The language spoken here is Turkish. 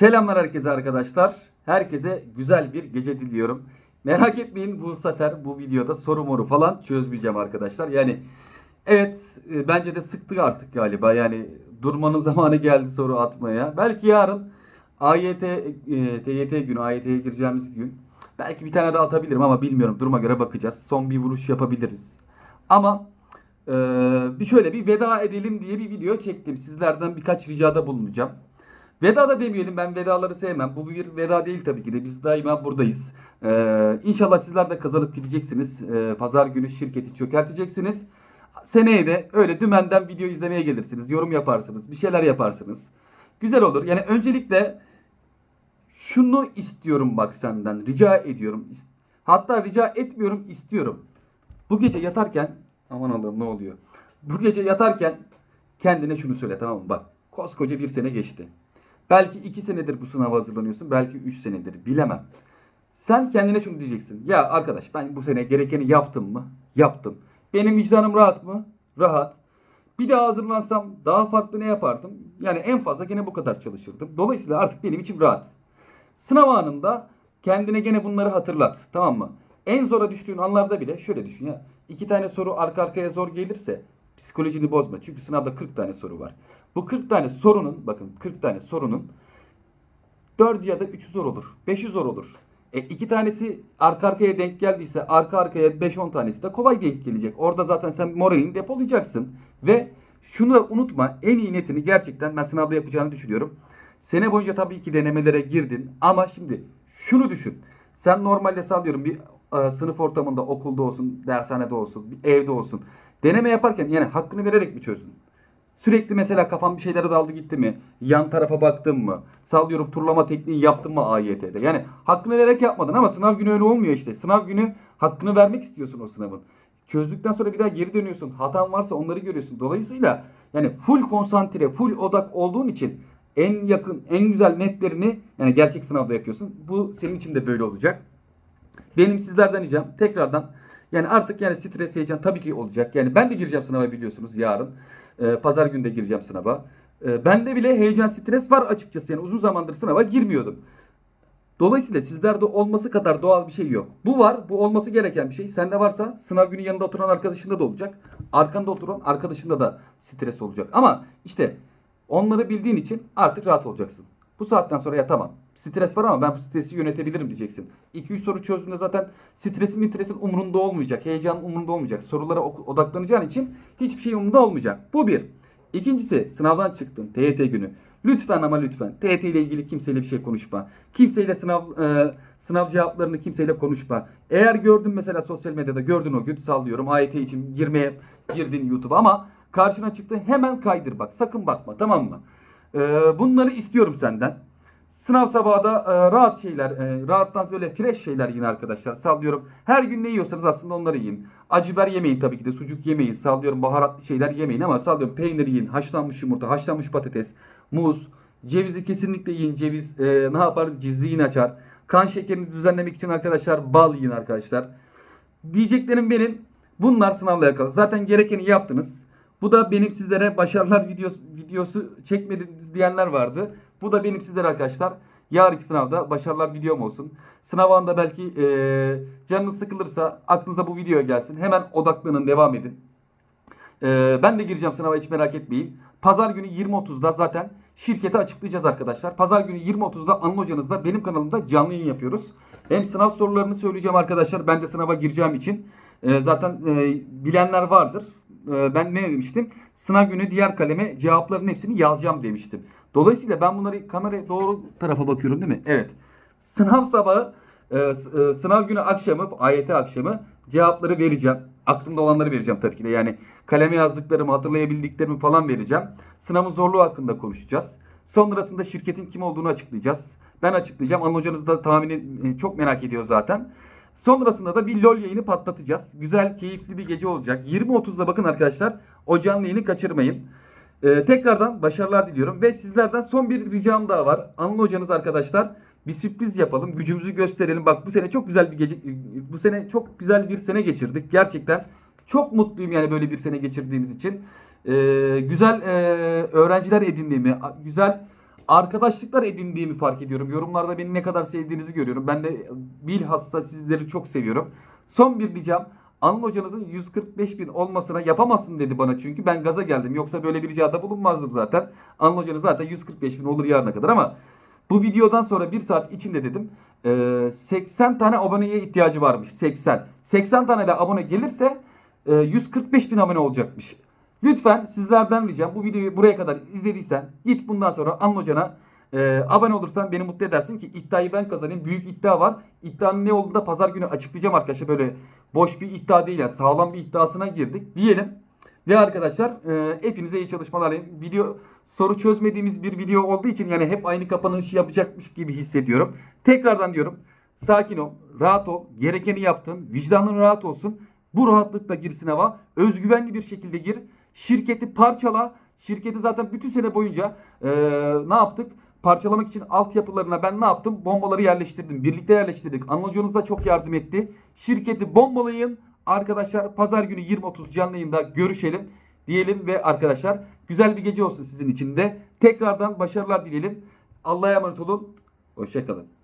Selamlar herkese arkadaşlar. Herkese güzel bir gece diliyorum. Merak etmeyin bu sefer bu videoda soru moru falan çözmeyeceğim arkadaşlar. Yani evet e, bence de sıktık artık galiba. Yani durmanın zamanı geldi soru atmaya. Belki yarın AYT, e, TYT günü, AYT'ye gireceğimiz gün. Belki bir tane daha atabilirim ama bilmiyorum. Duruma göre bakacağız. Son bir vuruş yapabiliriz. Ama e, bir şöyle bir veda edelim diye bir video çektim. Sizlerden birkaç ricada bulunacağım. Veda da demeyelim ben vedaları sevmem. Bu bir veda değil tabii ki de biz daima buradayız. Ee, inşallah sizler de kazanıp gideceksiniz. Ee, Pazar günü şirketi çökerteceksiniz. Seneye de öyle dümenden video izlemeye gelirsiniz. Yorum yaparsınız. Bir şeyler yaparsınız. Güzel olur. Yani öncelikle şunu istiyorum bak senden. Rica ediyorum. Hatta rica etmiyorum istiyorum. Bu gece yatarken aman Allah'ım ne oluyor? Bu gece yatarken kendine şunu söyle tamam mı? Bak koskoca bir sene geçti. Belki iki senedir bu sınava hazırlanıyorsun. Belki üç senedir. Bilemem. Sen kendine şunu diyeceksin. Ya arkadaş ben bu sene gerekeni yaptım mı? Yaptım. Benim vicdanım rahat mı? Rahat. Bir daha hazırlansam daha farklı ne yapardım? Yani en fazla gene bu kadar çalışırdım. Dolayısıyla artık benim içim rahat. Sınav anında kendine gene bunları hatırlat. Tamam mı? En zora düştüğün anlarda bile şöyle düşün ya. iki tane soru arka arkaya zor gelirse psikolojini bozma. Çünkü sınavda 40 tane soru var. Bu 40 tane sorunun bakın 40 tane sorunun 4 ya da 3'ü zor olur. 5'i zor olur. E iki tanesi arka arkaya denk geldiyse arka arkaya 5-10 tanesi de kolay denk gelecek. Orada zaten sen moralini depolayacaksın. Ve şunu da unutma en iyi netini gerçekten ben sınavda yapacağını düşünüyorum. Sene boyunca tabii ki denemelere girdin ama şimdi şunu düşün. Sen normalde sallıyorum bir e, sınıf ortamında okulda olsun, dershanede olsun, bir evde olsun. Deneme yaparken yani hakkını vererek mi çözdün? Sürekli mesela kafam bir şeylere daldı gitti mi? Yan tarafa baktın mı? Sallıyorum turlama tekniği yaptın mı AYT'de? Yani hakkını vererek yapmadın ama sınav günü öyle olmuyor işte. Sınav günü hakkını vermek istiyorsun o sınavın. Çözdükten sonra bir daha geri dönüyorsun. Hatan varsa onları görüyorsun. Dolayısıyla yani full konsantre, full odak olduğun için en yakın, en güzel netlerini yani gerçek sınavda yapıyorsun. Bu senin için de böyle olacak. Benim sizlerden ricam tekrardan yani artık yani stres heyecan tabii ki olacak. Yani ben de gireceğim sınava biliyorsunuz yarın. Ee, Pazar günü de gireceğim sınava. Ee, bende bile heyecan stres var açıkçası. Yani uzun zamandır sınava girmiyordum. Dolayısıyla sizlerde olması kadar doğal bir şey yok. Bu var. Bu olması gereken bir şey. Sende varsa sınav günü yanında oturan arkadaşında da olacak. Arkanda oturan arkadaşında da stres olacak. Ama işte onları bildiğin için artık rahat olacaksın. Bu saatten sonra ya tamam stres var ama ben bu stresi yönetebilirim diyeceksin. 2-3 soru çözdüğünde zaten stresin stresin umurunda olmayacak. Heyecanın umurunda olmayacak. Sorulara odaklanacağın için hiçbir şey umurunda olmayacak. Bu bir. İkincisi sınavdan çıktın TYT günü. Lütfen ama lütfen TYT ile ilgili kimseyle bir şey konuşma. Kimseyle sınav e, sınav cevaplarını kimseyle konuşma. Eğer gördün mesela sosyal medyada gördün o gün sallıyorum AYT için girmeye girdin YouTube'a ama karşına çıktı hemen kaydır bak sakın bakma tamam mı? E, bunları istiyorum senden. Sınav sabahı da e, rahat şeyler, e, rahattan böyle fresh şeyler yiyin arkadaşlar. Sallıyorum. Her gün ne yiyorsanız aslında onları yiyin. Acı biber yemeyin tabii ki de. Sucuk yemeyin. Sallıyorum baharatlı şeyler yemeyin ama sallıyorum peynir yiyin. Haşlanmış yumurta, haşlanmış patates, muz, cevizi kesinlikle yiyin. Ceviz e, ne yapar? Zihin açar. Kan şekerini düzenlemek için arkadaşlar bal yiyin arkadaşlar. Diyeceklerim benim. Bunlar sınavla alakalı. Zaten gerekeni yaptınız. Bu da benim sizlere başarılar videosu, videosu çekmediniz diyenler vardı. Bu da benim sizlere arkadaşlar. Yarınki sınavda başarılar videom olsun. Sınav anında belki eee canınız sıkılırsa aklınıza bu video gelsin. Hemen odaklanın devam edin. Eee, ben de gireceğim sınava hiç merak etmeyin. Pazar günü 20.30'da zaten şirketi açıklayacağız arkadaşlar. Pazar günü 20.30'da Anıl Hocanızla benim kanalımda canlı yayın yapıyoruz. Hem sınav sorularını söyleyeceğim arkadaşlar. Ben de sınava gireceğim için. Eee, zaten eee, bilenler vardır. Eee, ben ne demiştim? Sınav günü diğer kaleme cevapların hepsini yazacağım demiştim. Dolayısıyla ben bunları kameraya doğru tarafa bakıyorum değil mi? Evet. Sınav sabahı, e, e, sınav günü akşamı, AYT akşamı cevapları vereceğim. Aklımda olanları vereceğim tabii ki de. Yani kaleme yazdıklarımı, hatırlayabildiklerimi falan vereceğim. Sınavın zorluğu hakkında konuşacağız. Sonrasında şirketin kim olduğunu açıklayacağız. Ben açıklayacağım. Anıl hocanız da tahmini e, çok merak ediyor zaten. Sonrasında da bir LOL yayını patlatacağız. Güzel, keyifli bir gece olacak. 20.30'da bakın arkadaşlar. O canlı yayını kaçırmayın. Ee, tekrardan başarılar diliyorum ve sizlerden son bir ricam daha var. Anıl hocanız arkadaşlar bir sürpriz yapalım. Gücümüzü gösterelim. Bak bu sene çok güzel bir gece bu sene çok güzel bir sene geçirdik. Gerçekten çok mutluyum yani böyle bir sene geçirdiğimiz için. Ee, güzel e, öğrenciler edindiğimi, güzel arkadaşlıklar edindiğimi fark ediyorum. Yorumlarda beni ne kadar sevdiğinizi görüyorum. Ben de bilhassa sizleri çok seviyorum. Son bir ricam Anıl hocanızın 145 bin olmasına yapamazsın dedi bana çünkü ben gaza geldim. Yoksa böyle bir ricada bulunmazdım zaten. Anıl hocanız zaten 145 bin olur yarına kadar ama bu videodan sonra bir saat içinde dedim eee, 80 tane aboneye ihtiyacı varmış. 80. 80 tane de abone gelirse eee, 145 bin abone olacakmış. Lütfen sizlerden ricam bu videoyu buraya kadar izlediysen git bundan sonra Anıl hocana eee, abone olursan beni mutlu edersin ki iddiayı ben kazanayım. Büyük iddia var. İddianın ne olduğunu da pazar günü açıklayacağım arkadaşlar. Böyle boş bir iddia değil yani sağlam bir iddiasına girdik diyelim. Ve arkadaşlar e, hepinize iyi çalışmalar. Video soru çözmediğimiz bir video olduğu için yani hep aynı kapanışı yapacakmış gibi hissediyorum. Tekrardan diyorum. Sakin ol, rahat ol, gerekeni yaptın, vicdanın rahat olsun. Bu rahatlıkla gir sınava. Özgüvenli bir şekilde gir. Şirketi parçala. Şirketi zaten bütün sene boyunca e, ne yaptık? Parçalamak için altyapılarına ben ne yaptım? Bombaları yerleştirdim. Birlikte yerleştirdik. Anıl hocanız da çok yardım etti. Şirketi bombalayın. Arkadaşlar pazar günü 20.30 canlı yayında görüşelim diyelim ve arkadaşlar güzel bir gece olsun sizin için de. Tekrardan başarılar dileyelim. Allah'a emanet olun. Hoşçakalın.